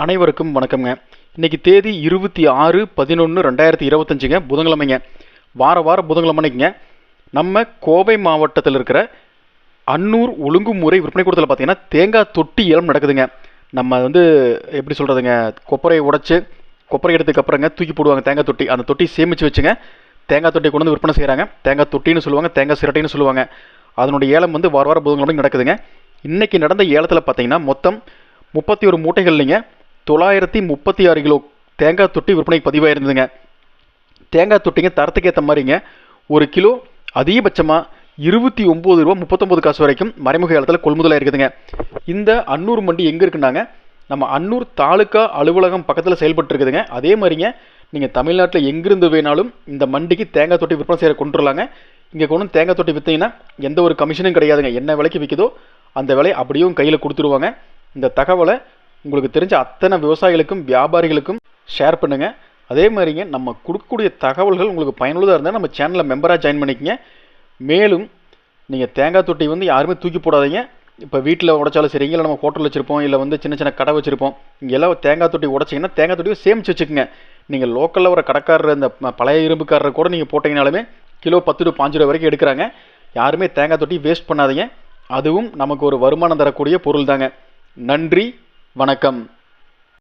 அனைவருக்கும் வணக்கம்ங்க. இன்றைக்கி தேதி இருபத்தி ஆறு பதினொன்று ரெண்டாயிரத்தி இருபத்தஞ்சுங்க. புதன்கிழமைங்க. வார வார புதன்கிழமைக்குங்க நம்ம கோவை மாவட்டத்தில் இருக்கிற அன்னூர் ஒழுங்குமுறை விற்பனை கூடத்தில் பார்த்தீங்கன்னா தேங்காய் தொட்டி ஏலம் நடக்குதுங்க. நம்ம வந்து எப்படி சொல்கிறதுங்க கொப்பரையை உடச்சி கொப்பரை எடுத்ததுக்கு அப்புறங்க தூக்கி போடுவாங்க தேங்காய் தொட்டி. அந்த தொட்டி சேமித்து வச்சுங்க. தேங்காய் தொட்டி கொண்டு வந்து விற்பனை செய்கிறாங்க தேங்காய் தொட்டின்னு சொல்லுவாங்க தேங்காய் சிரட்டைன்னு சொல்லுவாங்க. அதனுடைய ஏலம் வந்து வார வார புதன்கிழமை நடக்குதுங்க. இன்றைக்கி நடந்த ஏலத்தில் பார்த்தீங்கன்னா மொத்தம் முப்பத்தி ஒரு மூட்டைகள்லைங்க தொள்ளாயிரத்தி முப்பத்தி ஆறு கிலோ தேங்காய் தொட்டி விற்பனைக்கு பதிவாயிருந்ததுங்க. தேங்காய் தொட்டிங்க தரத்துக்கு ஏற்ற மாதிரிங்க. ஒரு கிலோ அதிகபட்சமாக இருபத்தி ஒம்பது ரூபா முப்பத்தொம்பது காசு வரைக்கும் மறைமுக காலத்தில் கொள்முதலாக இருக்குதுங்க. இந்த அன்னூர் மண்டி எங்கே இருக்குன்னாங்க? நம்ம அன்னூர் தாலுக்கா அலுவலகம் பக்கத்தில் செயல்பட்டு இருக்குதுங்க. அதே மாதிரிங்க நீங்கள் தமிழ்நாட்டில் எங்கிருந்து வேணாலும் இந்த மண்டிக்கு தேங்காய் தொட்டி விற்பனை செய்கிற கொண்டு வரலாங்க இங்கே கொண்டு தேங்காய் தொட்டி விற்றீங்கன்னா எந்த ஒரு கமிஷனும் கிடையாதுங்க. என்ன விலைக்கு விற்கிதோ அந்த விலையை அப்படியும் கையில் கொடுத்துருவாங்க. இந்த தகவலை உங்களுக்கு தெரிஞ்ச அத்தனை விவசாயிகளுக்கும் வியாபாரிகளுக்கும் ஷேர் பண்ணுங்க. அதே மாதிரிங்க நம்ம கொடுக்கக்கூடிய தகவல்கள் உங்களுக்கு பயனுள்ளதாக இருந்தால் நம்ம சேனலில் மெம்பராக ஜாயின் பண்ணிக்கங்க. மேலும் நீங்கள் தேங்காய் தொட்டி வந்து யாருமே தூக்கி போடாதீங்க. இப்போ வீட்டில் உடைச்சாலும் சரி இல்லை நம்ம ஹோட்டல் வச்சுருப்போம் இல்லை வந்து சின்ன சின்ன கடை வச்சுருப்போம். இங்கே எல்லாம் தேங்காய் தொட்டி உடச்சிங்கன்னா தேங்காய் தொட்டியை சேமிச்சு வச்சுக்கோங்க. நீங்கள் லோக்கலில் வர கடைக்காரர் இந்த பழைய இரும்புக்காரர் கூட நீங்கள் போட்டிங்கனாலுமே கிலோ பத்து டு பாஞ்சு ரூபா வரைக்கும் எடுக்கிறாங்க. யாருமே தேங்காய் தொட்டி வேஸ்ட் பண்ணாதீங்க. அதுவும் நமக்கு ஒரு வருமானம் தரக்கூடிய பொருள் தாங்க நன்றி வணக்கம்.